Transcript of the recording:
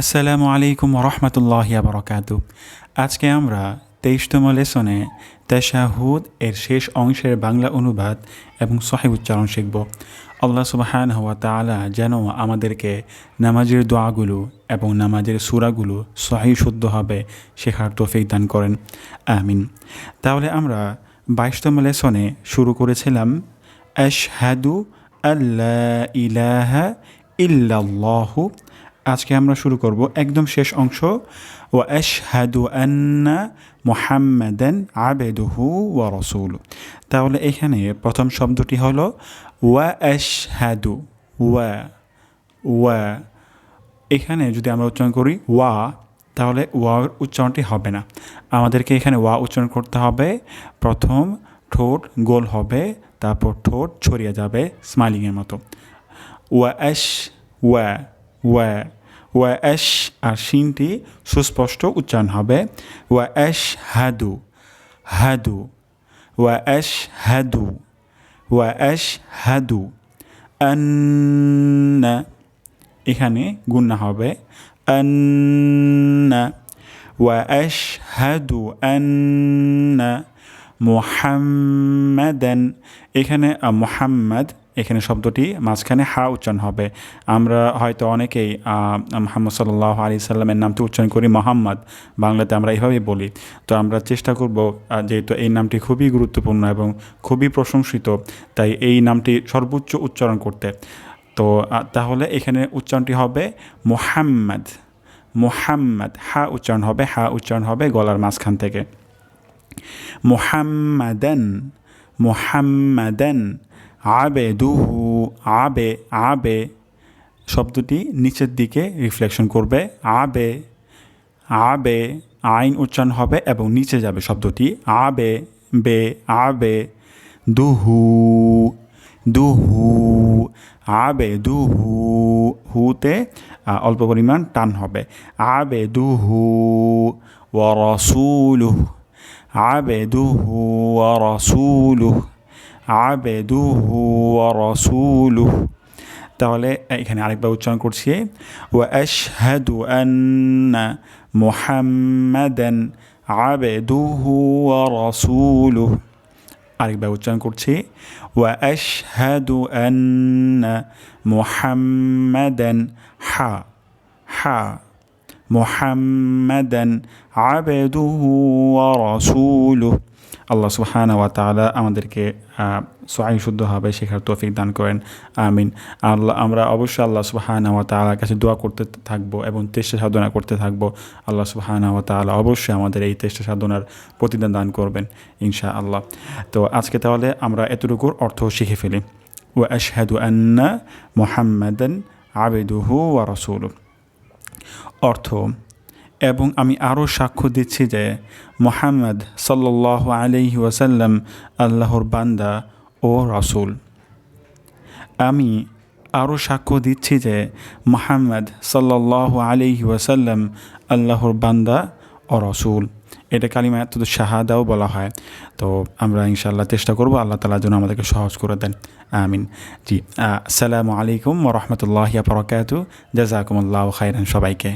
আসসালামু আলাইকুম রহমতুল্লাহ বরকাতু আজকে আমরা তেইশতম লেসনে তেশাহুদ এর শেষ অংশের বাংলা অনুবাদ এবং সহি উচ্চারণ শিখব। আল্লাহ সুবাহান হওয়া তালা যেন আমাদেরকে নামাজের দোয়াগুলো এবং নামাজের সুরাগুলো সহি শুদ্ধভাবে শেখার তৌফিক দান করেন। আমিন। তাহলে আমরা বাইশতম লেসনে শুরু করেছিলাম, আশহাদু আল্লাহ ইলাহা ইল্লাল্লাহু আজকে আমরা শুরু করব একদম শেষ অংশ। ও আশহাদু আন্না মুহাম্মাদান আবেদুহু ওয়া রসুল তাহলে এখানে প্রথম শব্দটি হলো ওয়া আশহাদু, ওয়া ওয়া। এখানে যদি আমরা উচ্চারণ করি ওয়া, তাহলে ওয়ার উচ্চারণটি হবে না। আমাদেরকে এখানে ওয়া উচ্চারণ করতে হবে। প্রথম ঠোঁট গোল হবে, তারপর ঠোঁট ছড়িয়ে যাবে স্মাইলিংয়ের মতো। ওয়া অ্যাশ ওয়া ওয়া। ওয়া অ্যাশ আর শিনটি সুস্পষ্ট উচ্চারণ হবে। ওয়া অ্যাশ হাদু হাদু। ওয়া অ্যাশ হাদু, ওয়া অ্যাশ হাদু। আন্না, এখানে গুন্না হবে। আন্না, ওয়া অ্যাশ হাদু, আন্না। মোহাম্মদান। এখানে মোহাম্মদ, এখানে শব্দটি মাঝখানে হা উচ্চারণ হবে। আমরা হয়তো অনেকেই মোহাম্মদ সাল্লাহ আলি সাল্লামের নামটি উচ্চারণ করি মোহাম্মদ। বাংলাতে আমরা এইভাবেই বলি। তো আমরা চেষ্টা করব যেহেতু এই নামটি খুবই গুরুত্বপূর্ণ এবং খুবই প্রশংসিত, তাই এই নামটি সর্বোচ্চ উচ্চারণ করতে। তো তাহলে এখানে উচ্চারণটি হবে মোহাম্মদ। মোহাম্মদ, হা উচ্চারণ হবে, হা উচ্চারণ হবে গলার মাঝখান থেকে। মোহাম্মাদান মোহাম্মাদান আবেদুহু আবে আবে শব্দটি নিচের দিকে রিফ্লেকশন করবে। আবে আবে, আইন উচ্চারণ হবে এবং নিচে যাবে শব্দটি। আবে, বে, আবে, দুহু দুহু, আবে, দুহু, হুতে অল্প পরিমাণ টান হবে। আবে, দুহু ওয়ারসুলুহ আবেদুহু ওয়ারসুলুহ আবেদুহু ওয়ারসুলুহ তাহলে এখানে আরেকবার উচ্চারণ করছি। ওয়া আশহাদু আন্না মুহাম্মাদান আবেদুহু ওয়ারসুলুহ আরেকবার উচ্চারণ করছি। ওয়া আশহাদু আন্না মুহাম্মাদান হা হা মুহাম্মাদান আবেদুহু ওয়া রাসূলুহ। আল্লাহ সুবহানা ওয়া তাআলা আমাদেরকে সহি শুদ্ধভাবে শেখার তৌফিক দান করেন। আমিন। আল্লাহ, আমরা অবশ্যই আল্লাহ সুবহানা ওয়া তাআলার কাছে দোয়া করতে থাকব এবং চেষ্টা সাধনা করতে থাকব। আল্লাহ সুবহানা ওয়া তাআলা অবশ্যই আমাদের এই চেষ্টা সাধনার প্রতিদান দান করবেন ইনশা আল্লাহ তো আজকে তাহলে আমরা এতটুকুর অর্থ শিখে ফেলি। ও আশহাদু আন্না মুহাম্মাদান আবেদুহু ওয়া রাসূলুহ। অর্থ। এবং আমি আরও সাক্ষ্য দিচ্ছি যে মোহাম্মদ সাল্লাহ আলহি ওয়াসাল্লাম আল্লাহর বান্দা ও রসুল। আমি আরও সাক্ষ্য দিচ্ছি যে মোহাম্মদ সাল্লাহ আলহি ওয়াসাল্লাম আল্লাহর বান্দা ও রসুল। এটা কালিমা এত শাহাদাও বলা হয়। তো আমরা ইনশাল্লাহ চেষ্টা করব আল্লাহ তালা যেন আমাদেরকে সহজ করে দেন। আমিন। জি আসসালামু আলাইকুম রহমতুল্লাহ বরকাত জাজাকুমুল্লাহ খাইরান সবাইকে।